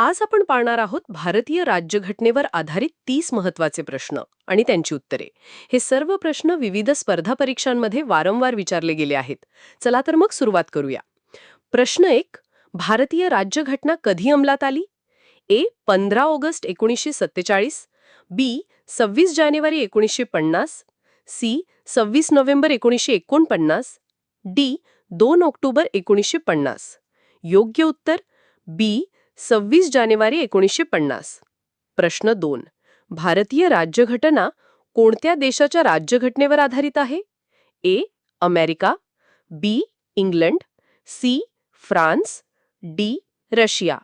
आज आपण पाहणार आहोत भारतीय राज्यघटनेवर आधारित तीस महत्त्वाचे प्रश्न आणि त्यांची उत्तरे. हे सर्व प्रश्न विविध स्पर्धा परीक्षांमध्ये वारंवार विचारले गेले आहेत. चला तर मग सुरुवात करूया. प्रश्न एक भारतीय राज्यघटना कधी अंमलात आली? ए पंधरा ऑगस्ट एकोणीसशे सत्तेचाळीस. बी सव्वीस जानेवारी एकोणीसशे पन्नास. सी सव्वीस नोव्हेंबर एकोणीसशे एकोणपन्नास. डी दोन ऑक्टोबर एकोणीसशे पन्नास. योग्य उत्तर? बी सव्वीस जानेवारी एकोणीसशे पन्नास. प्रश्न दोन. भारतीय राज्यघटना कोणत्या देशाच्या राज्यघटनेवर आधारित आहे? A. America. B. England. C. France. D. Russia.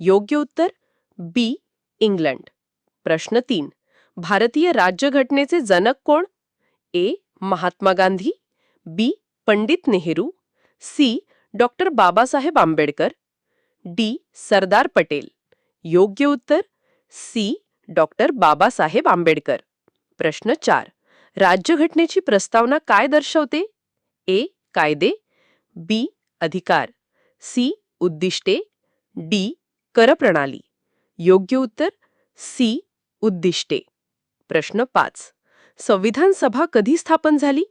योग्य उत्तर? बी. इंग्लंड. प्रश्न तीन. भारतीय राज्यघटनेचे जनक कोण? A. Mahatma Gandhi. B. Pandit Nehru. C. Doctor Babasaheb Ambedkar. D. Sardar Patel. योग्य उत्तर? सी. डॉक्टर बाबासाहेब आंबेडकर. प्रश्न चार. राज्यघटनेची प्रस्तावना काय दर्शवते? ए. कायदे. बी. अधिकार. सी. उद्दिष्टे. डी. करप्रणाली. योग्य उत्तर? सी. उद्दिष्टे. प्रश्न पाच. संविधान सभा कधी स्थापन झाली?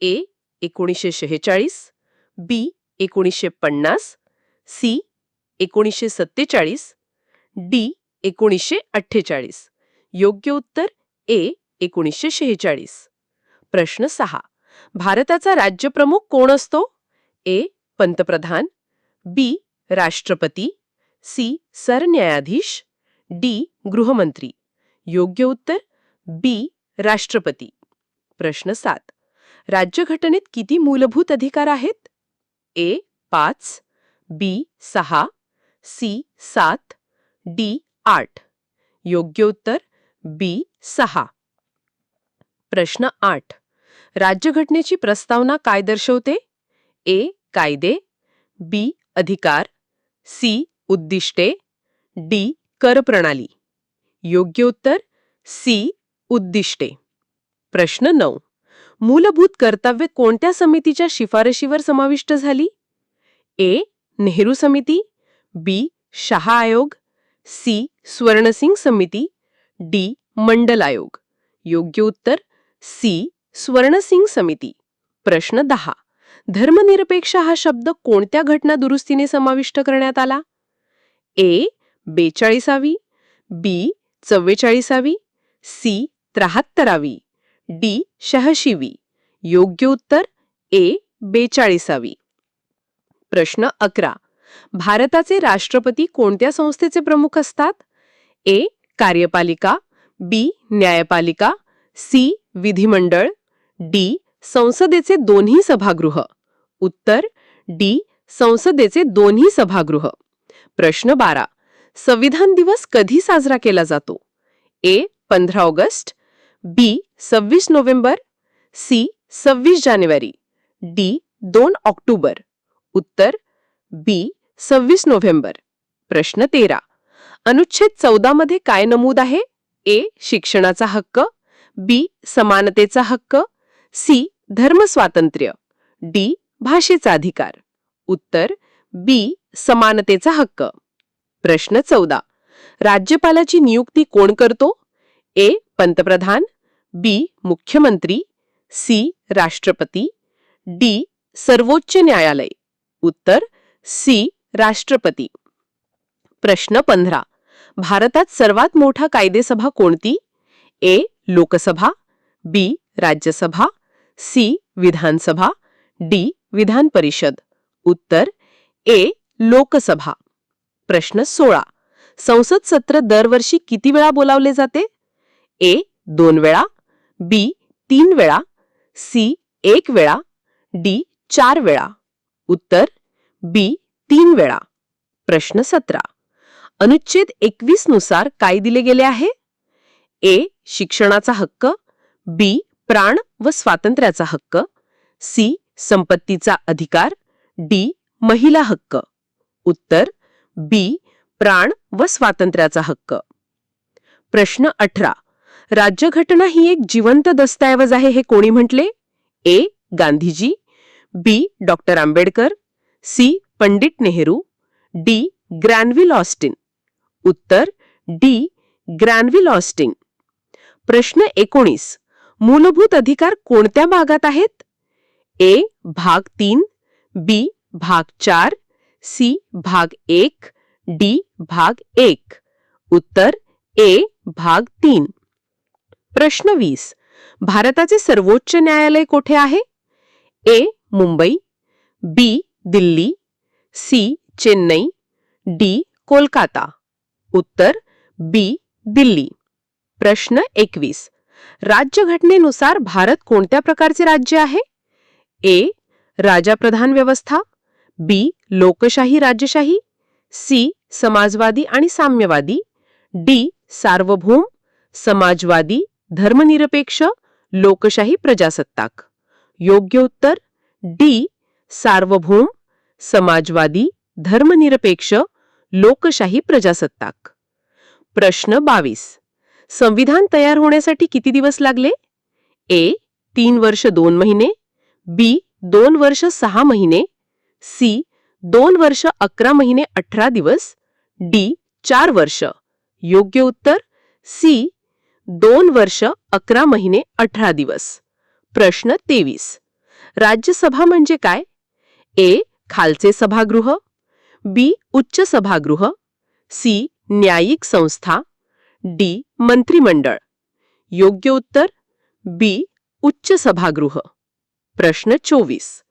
ए. एकोणीसशे शेहेचाळीस. बी. एकोणीसशे पन्नास. सी. एकोणीसशे सत्तेचाळीस डी एकोणीसशे अठ्ठेचाळीस. योग्य उत्तर ए एकोणीसशे शेहेचाळीस. प्रश्न सहा. भारताचा राज्यप्रमुख कोण असतो? ए. पंतप्रधान बी. राष्ट्रपती सी. सरन्यायाधीश डी. गृहमंत्री. योग्य उत्तर बी. राष्ट्रपती. प्रश्न सात. राज्यघटनेत किती मूलभूत अधिकार आहेत? ए. पाच बी. सहा सी सात डी आठ. योग्य उत्तर बी सहा. प्रश्न आठ. राज्यघटनेची प्रस्तावना काय दर्शवते? ए. कायदे. बी. अधिकार. सी. उद्दिष्टे. डी. करप्रणाली. योग्य उत्तर सी. उद्दिष्टे. प्रश्न नऊ. मूलभूत कर्तव्य कोणत्या समितीच्या शिफारशीवर समाविष्ट झाली? ए. नेहरू समिती. बी. शहा आयोग. सी. स्वर्णसिंग समिती. डी. मंडल आयोग. योग्य उत्तर सी. स्वर्णसिंग समिती. प्रश्न दहा. धर्मनिरपेक्ष हा शब्द कोणत्या घटना दुरुस्तीने समाविष्ट करण्यात आला? ए. बेचाळीसावी. बी. चव्वेचाळीसावी. सी. त्र्याहत्तरावी. डी. शहाशीवी योग्य उत्तर ए. बेचाळीसावी. प्रश्न अकरा. भारताचे राष्ट्रपती कोणत्या संस्थेचे प्रमुख असतात? ए. कार्यपालिका बी. न्यायपालिका सी. विधिमंडळ डी. संसदेचे दोन्ही सभागृह. उत्तर डी. संसदेचे दोन्ही सभागृह. प्रश्न बारा. संविधान दिवस कधी साजरा केला जातो? ए. पंधरा ऑगस्ट बी. सव्वीस नोव्हेंबर सी. सव्वीस जानेवारी डी. दोन ऑक्टोबर. उत्तर बी. सव्वीस नोव्हेंबर. प्रश्न तेरा. अनुच्छेद चौदा मध्ये काय नमूद आहे? ए. शिक्षणाचा हक्क. बी. समानतेचा हक्क. सी. धर्म स्वातंत्र्य डी. भाषेचा अधिकार. उत्तर. बी. समानतेचा हक्क. प्रश्न चौदा. राज्यपालाची नियुक्ती कोण करतो? ए. पंतप्रधान. बी. मुख्यमंत्री. सी. राष्ट्रपती. डी. सर्वोच्च न्यायालय. उत्तर. सी. राष्ट्रपती. प्रश्न पंधरा. भारतात सर्वात मोठा कायदेसभा कोणती? A. Lok Sabha B. Rajya Sabha C. Vidhan Sabha D. Vidhan Parishad उत्तर ए. लोकसभा. प्रश्न सोळा. संसद सत्र दरवर्षी किती वेळा बोलावले जाते? ए. दोन वेळा बी. तीन वेळा सी. एक वेळा डी. चार वेळा. उत्तर बी. तीन वेळा. प्रश्न सतरा. अनुच्छेद एकवीसनुसार काय दिले गेले आहे? ए. शिक्षणाचा हक्क. बी. प्राण व स्वातंत्र्याचा हक्क. सी. संपत्तीचा अधिकार. डी. महिला हक्क. उत्तर. बी. प्राण व स्वातंत्र्याचा हक्क. प्रश्न अठरा. राज्यघटना ही एक जिवंत दस्तऐवज आहे हे कोणी म्हटले? A. Gandhi ji. B. Doctor Ambedkar. C. Pandit Nehru D. Granville Austin. उत्तर डी. Granville Austin. प्रश्न एकोणीस. मूलभूत अधिकार कोणत्या भागात आहेत? ए. भाग तीन बी. भाग चार सी. भाग एक डी. भाग एक. उत्तर ए. भाग तीन. प्रश्न वीस. भारताचे सर्वोच्च न्यायालय कोठे आहे? A. Mumbai B. Delhi C Chennai D Kolkata उत्तर बी दिल्ली. प्रश्न एकवीस. राज्यघटनेनुसार भारत कोणत्या प्रकारचे राज्य आहे? ए. राजाप्रधान व्यवस्था बी. लोकशाही राज्यशाही सी. समाजवादी आणि साम्यवादी डी. सार्वभौम समाजवादी धर्मनिरपेक्ष लोकशाही प्रजासत्ताक. योग्य उत्तर डी. सार्वभौम समाजवादी धर्मनिरपेक्ष लोकशाही प्रजासत्ताक. प्रश्न बावीस. संविधान तयार होण्यासाठी किती दिवस लागले? ए तीन वर्ष दोन महिने. बी दोन वर्ष सहा महिने. सी दोन वर्ष अकरा महिने अठरा दिवस. डी चार वर्ष. योग्य उत्तर? सी दोन वर्ष अकरा महिने अठरा दिवस. प्रश्न तेवीस. राज्यसभा म्हणजे काय? ए खालचे सभागृह बी उच्च सभागृह सी न्यायिक संस्था डी मंत्रिमंडळ. योग्य उत्तर बी उच्च सभागृह. प्रश्न चोवीस.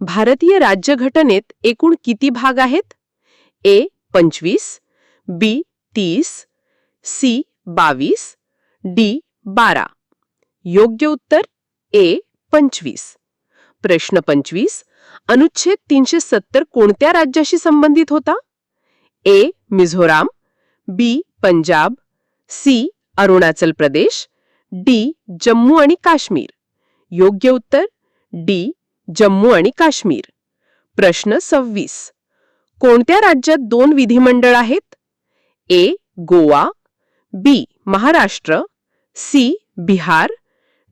भारतीय राज्यघटनेत एकूण किती भाग आहेत? ए पंचवीस बी तीस सी बावीस डी बारा. योग्य उत्तर ए पंचवीस. प्रश्न पंचवीस. अनुच्छेद तीनशे सत्तर कोणत्या राज्याशी संबंधित होता? A. Mizoram B. Punjab C. Arunachal Pradesh D. Jammu आणि काश्मीर. योग्य उत्तर? डी. जम्मू आणि काश्मीर. प्रश्न सव्वीस. कोणत्या राज्यात दोन विधिमंडळ आहेत? A. Goa B. Maharashtra C. Bihar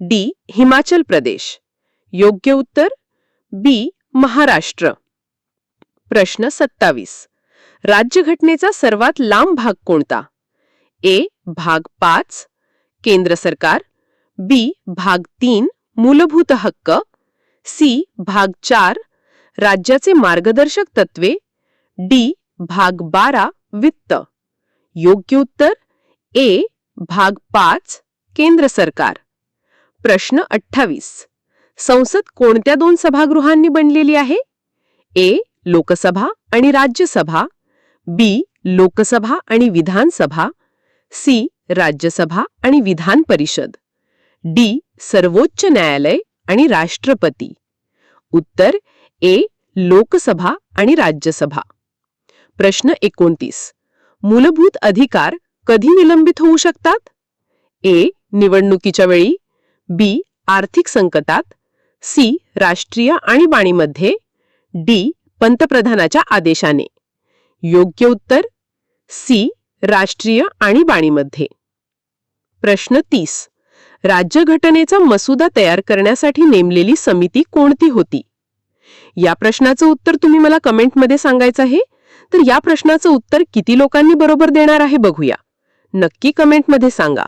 D. Himachal Pradesh. योग्य उत्तर? बी. महाराष्ट्र. प्रश्न सत्तावीस. राज्यघटनेचा सर्वात लांब भाग कोणता? ए. भाग पाच. केंद्र सरकार. बी. भाग तीन. मूलभूत हक्क. सी. भाग चार. राज्याचे मार्गदर्शक तत्वे. डी. भाग बारा. वित्त. योग्य उत्तर? ए. भाग पाच. केंद्र सरकार. प्रश्न अठ्ठावीस. संसद कोणत्या दोन सभागृहांनी बनलेली आहे? ए लोकसभा आणि राज्यसभा बी लोकसभा आणि विधानसभा सी राज्यसभा आणि विधान परिषद डी सर्वोच्च न्यायालय आणि राष्ट्रपती. उत्तर ए लोकसभा आणि राज्यसभा. प्रश्न एकोणतीस. मूलभूत अधिकार कधी निलंबित होऊ शकतात? ए निवडणुकीच्या वेळी बी आर्थिक संकटात सी राष्ट्रीय आणीबाणीमध्ये डी पंतप्रधानाच्या आदेशाने. योग्य उत्तर? सी राष्ट्रीय आणीबाणीमध्ये प्रश्न तीस. राज्यघटनेचा मसुदा तयार करण्यासाठी नेमलेली समिती कोणती होती? या प्रश्नाचं उत्तर तुम्ही मला कमेंटमध्ये सांगायचं आहे. तर या प्रश्नाचं उत्तर किती लोकांनी बरोबर देणार आहे बघूया. नक्की कमेंटमध्ये सांगा.